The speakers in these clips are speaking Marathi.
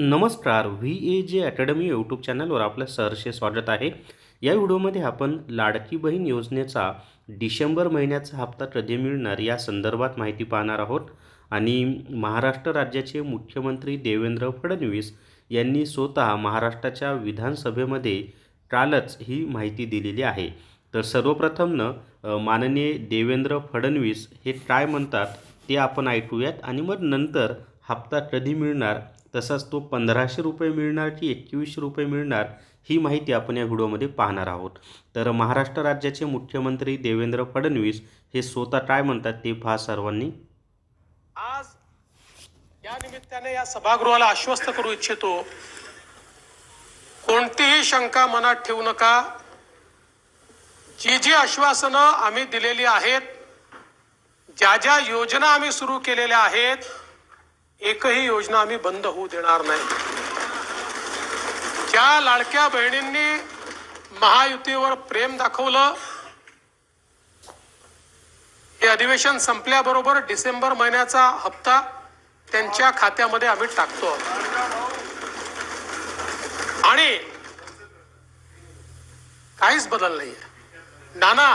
नमस्कार व्ही ए जे अकॅडमी यूट्यूब चॅनलवर आपलं सहर्षे स्वागत आहे. या व्हिडिओमध्ये आपण लाडकी बहीण योजनेचा डिसेंबर महिन्याचा हप्ता कधी मिळणार या संदर्भात माहिती पाहणार आहोत. आणि महाराष्ट्र राज्याचे मुख्यमंत्री देवेंद्र फडणवीस यांनी स्वतः महाराष्ट्राच्या विधानसभेमध्ये कालच ही माहिती दिलेली आहे. तर सर्वप्रथम न माननीय देवेंद्र फडणवीस हे काय म्हणतात ते आपण ऐकूयात आणि मग नंतर हप्ता कधी मिळणार तसाच तो पंधराशे रुपये मिळणार की एकवीसशे रुपये मिळणार ही माहिती आपण या व्हिडिओमध्ये पाहणार आहोत. तर महाराष्ट्र राज्याचे मुख्यमंत्री देवेंद्र फडणवीस हे स्वतः काय म्हणतात ते पहा सर्वांनी. आज या निमित्ताने या सभागृहाला आश्वस्त करू इच्छितो. कोणतीही शंका मनात ठेवू नका. जी जी आश्वासनं आम्ही दिलेली आहेत ज्या ज्या योजना आम्ही सुरू केलेल्या आहेत एकही योजना आम्ही बंद होऊ देणार नाही. ज्या लाडक्या बहिणींनी महायुतीवर प्रेम दाखवलं हे अधिवेशन संपल्याबरोबर डिसेंबर महिन्याचा हप्ता त्यांच्या खात्यामध्ये आम्ही टाकतो. आणि काहीच बदल नाही नाना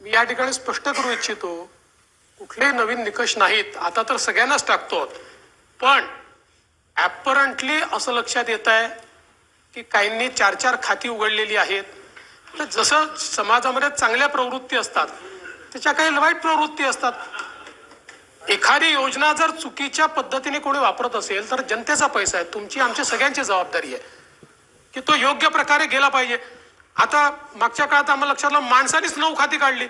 मी या ठिकाणी स्पष्ट करू इच्छितो कुठलेही नवीन निकष नाहीत. आता तर सगळ्यांनाच टाकतो पण ॲपरंटली असं लक्षात येत आहे की काहींनी चार चार खाती उघडलेली आहेत. तर जसं समाजामध्ये चांगल्या प्रवृत्ती असतात त्याच्या काही वाईट प्रवृत्ती असतात. एखादी योजना जर चुकीच्या पद्धतीने कोणी वापरत असेल तर जनतेचा पैसा आहे. तुमची आमची सगळ्यांची जबाबदारी आहे. की तो योग्य प्रकारे गेला पाहिजे. आता मागच्या काळात आम्हाला लक्षात आलं माणसानेच नऊ खाती काढली.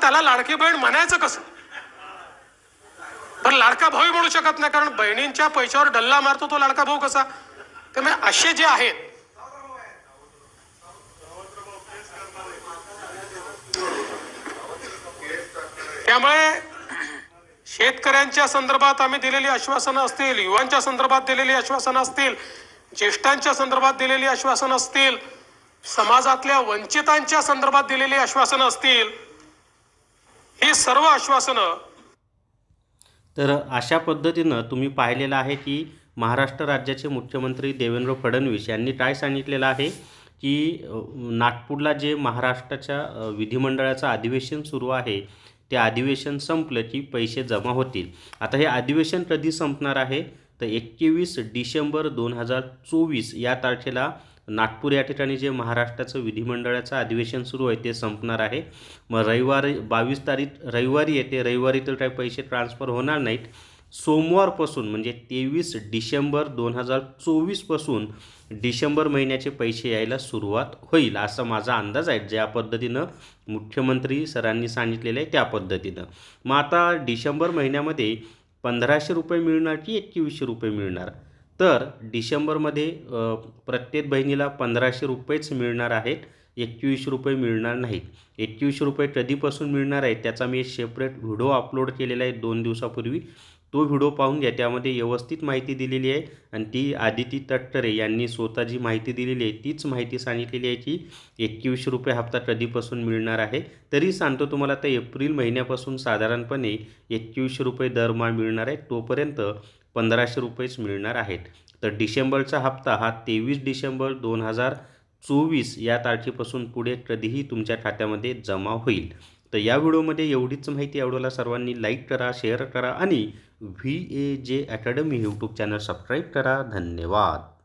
त्याला लाडकी बहीण म्हणायचं कसं? पण लाडका भाऊ म्हणू शकत नाही कारण बहिणींच्या पैशावर डल्ला मारतो तो लाडका भाऊ कसा? त्यामुळे असे जे आहेत त्यामुळे शेतकऱ्यांच्या संदर्भात आम्ही दिलेली आश्वासनं असतील युवांच्या संदर्भात दिलेली आश्वासनं असतील ज्येष्ठांच्या संदर्भात दिलेली आश्वासनं असतील समाजातल्या वंचितांच्या संदर्भात दिलेली आश्वासनं असतील सर्व आश्वासनं तर अशा पद्धतीनं तुम्ही पाहिलेलं आहे की महाराष्ट्र राज्याचे मुख्यमंत्री देवेंद्र फडणवीस यांनी काय सांगितलेलं आहे की नागपूरला जे महाराष्ट्राच्या विधिमंडळाचं अधिवेशन सुरू आहे ते अधिवेशन संपलं की पैसे जमा होतील. आता हे अधिवेशन कधी संपणार आहे? तर एकवीस डिसेंबर दोन हजार चोवीस या तारखेला नागपूर या ठिकाणी जे महाराष्ट्राचं विधिमंडळाचं अधिवेशन सुरू आहे ते संपणार आहे. मग रविवारी बावीस तारीख रविवारी येते. रविवारी तर काही पैसे ट्रान्सफर होणार नाहीत. सोमवारपासून म्हणजे तेवीस डिसेंबर दोन हजार चोवीसपासून डिसेंबर महिन्याचे पैसे यायला सुरुवात होईल असा माझा अंदाज आहे. ज्या पद्धतीनं मुख्यमंत्री सरांनी सांगितलेलं आहे त्या पद्धतीनं. मग आता डिसेंबर महिन्यामध्ये पंधराशे रुपये मिळणार की एकवीसशे रुपये मिळणार? तर डिसेंबरमध्ये प्रत्येक बहिणीला पंधराशे रुपयेच मिळणार आहेत एकवीसशे रुपये मिळणार नाहीत. एकवीसशे रुपये कधीपासून मिळणार आहे त्याचा मी एक सेपरेट व्हिडिओ अपलोड केलेला आहे दोन दिवसापूर्वी. तो व्हिडिओ पाहून घ्या त्यामध्ये व्यवस्थित माहिती दिलेली आहे. आणि ती आदिती तटकरे यांनी स्वतः जी माहिती दिलेली आहे. तीच माहिती सांगितलेली आहे की एकवीसशे रुपये हप्ता कधीपासून मिळणार आहे. तरी सांगतो तुम्हाला तर एप्रिल महिन्यापासून साधारणपणे एकवीसशे रुपये दरमहा मिळणार आहे तोपर्यंत पंधराशे रुपयेच मिळणार आहेत. तर डिसेंबरचा हप्ता हा तेवीस डिसेंबर दोन हजार चोवीस या तारखेपासून पुढे कधीही तुमच्या खात्यामध्ये जमा होईल. तर या व्हिडिओमध्ये एवढीच माहिती आवडला सर्वांनी लाईक करा शेअर करा आणि व्ही ए जे अकॅडमी यूट्यूब चॅनल सबस्क्राईब करा. धन्यवाद.